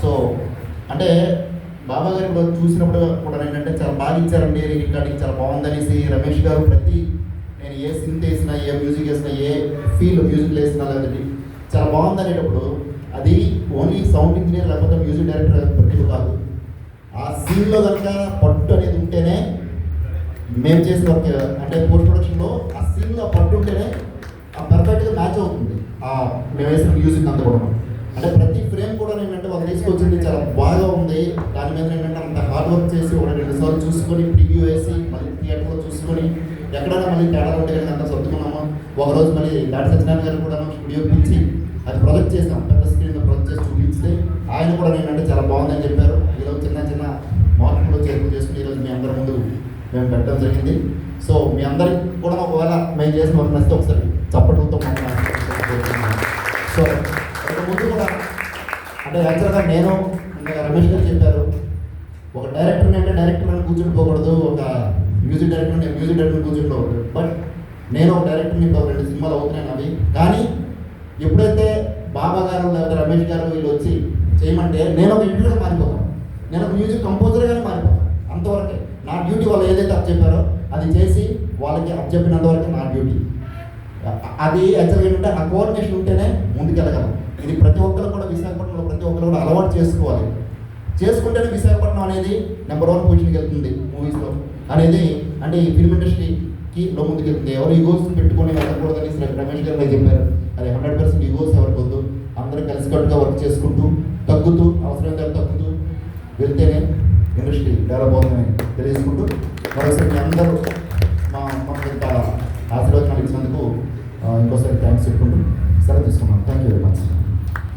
So అంటే బాబా గారు ఇప్పుడు చూసినప్పుడు కూడా ఏంటంటే చాలా బాగా ఇచ్చారండి రికార్డింగ్ చాలా బాగుందనేసి రమేష్ గారు ప్రతి నేను ఏ సింత్ వేసినా ఏ మ్యూజిక్ వేసినా ఏ ఫీల్ మ్యూజిక్ వేసినా లేదండి చాలా బాగుంది అనేటప్పుడు అది ఓన్లీ సౌండ్ ఇంజనీర్ లేకపోతే మ్యూజిక్ డైరెక్టర్ ప్రతిభ కాదు. ఆ సీన్లో కనుక పట్టు అనేది ఉంటేనే మేము చేసిన వర్క్ అంటే పోస్ట్ ప్రొడక్షన్లో ఆ సీన్లో పట్టు ఉంటేనే ఆ పర్ఫెక్ట్గా మ్యాచ్ అవుతుంది. ఆ మేము వేసిన మ్యూజిక్ అంతా కూడా అంటే ప్రతి ఫ్రేమ్ కూడా తీసుకొచ్చింది చాలా బాగా ఉంది. దాని మీద ఏంటంటే అంత హార్డ్ వర్క్ చేసి ఒక రెండు సార్లు చూసుకొని ప్రివ్యూ వేసి మళ్ళీ థియేటర్లో చూసుకొని ఎక్కడైనా మళ్ళీ తేడా ఉంటే కనుక అంత సర్దుకున్నాము ఒకరోజు మళ్ళీ దాటి సత్యనారాయణ గారు కూడా స్టూడియో పిలిచి అది ప్రొజెక్ట్ చేసాం పెద్ద స్క్రీన్ ప్రొజెక్ట్ చేసి చూపిస్తే ఆయన కూడా ఏంటంటే చాలా బాగుందని చెప్పారు. ఈరోజు చిన్న చిన్న మార్పులు చేర్పులు చేసుకుని ఈరోజు మీ అందరి ముందు మేము పెట్టడం జరిగింది. సో మీ అందరికి కూడా ఒకవేళ మేము చేసిన వర్క్ నచ్చితే ఒకసారి అంటే యాక్చువల్గా నేను ఇంకా రమేష్ గారు చెప్పారు ఒక డైరెక్టర్ అంటే డైరెక్టర్ అని కూర్చుండిపోకూడదు ఒక మ్యూజిక్ డైరెక్టర్ అంటే మ్యూజిక్ డైరెక్టర్ కూర్చుండిపోకూడదు బట్ నేను ఒక డైరెక్టర్ని ఇప్పుడు రెండు సినిమాలు అవుతున్నాను అవి కానీ ఎప్పుడైతే బాబా గారు లేకపోతే రమేష్ గారు వీళ్ళు వచ్చి చేయమంటే నేను ఒక ఇంటర్వ్యూగా మారిపోతాను. నేను ఒక మ్యూజిక్ కంపోజర్గానే మారిపోతాను అంతవరకే. నా డ్యూటీ వాళ్ళు ఏదైతే అప్ చెప్పారో అది చేసి వాళ్ళకి అప్ చెప్పినంతవరకు నా డ్యూటీ అది యాక్చువల్గా ఏంటంటే ఆ కోఆర్డినేషన్ ఉంటేనే ముందుకెళ్ళగలం. ఇది ప్రతి ఒక్కరు కూడా విశాఖపట్నంలో ప్రతి ఒక్కరు కూడా అలవాటు చేసుకోవాలి. చేసుకుంటేనే విశాఖపట్నం అనేది నెంబర్ వన్ పొజిషన్కి వెళ్తుంది మూవీస్లో అనేది అంటే ఈ ఫిల్మ్ ఇండస్ట్రీకి లో ముందుకు వెళ్తుంది ఎవరు ఈగోస్ పెట్టుకొని వెళ్ళకూడదని శ్రీ రమేష్ గారు చెప్పారు. అది హండ్రెడ్ పర్సెంట్ ఈగోస్ ఎవరికి వద్దు? అందరూ కలిసికట్టుగా వర్క్ చేసుకుంటూ తగ్గుతూ అవసరమైతే తగ్గుతూ వెళ్తేనే ఇండస్ట్రీ డెవలప్ అవుతుందని తెలియజేసుకుంటూ మరోసారి అందరూ ఇంకోసారి థ్యాంక్స్ చెప్పుకుంటూ సెలవు తీసుకున్నాను thank you very much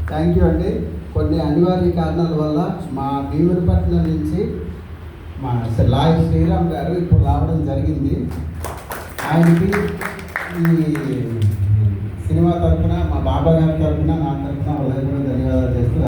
thank you అండి. కొన్ని అనివార్య కారణాల వల్ల మా భీమునిపట్నం నుంచి మా లాయ్ శ్రీరామ్ గారు ఇప్పుడు రావడం జరిగింది. ఆయనకి ఈ సినిమా తరఫున మా బాబా గారి తరఫున నా తరఫున వాళ్ళ ధన్యవాదాలు చేస్తూ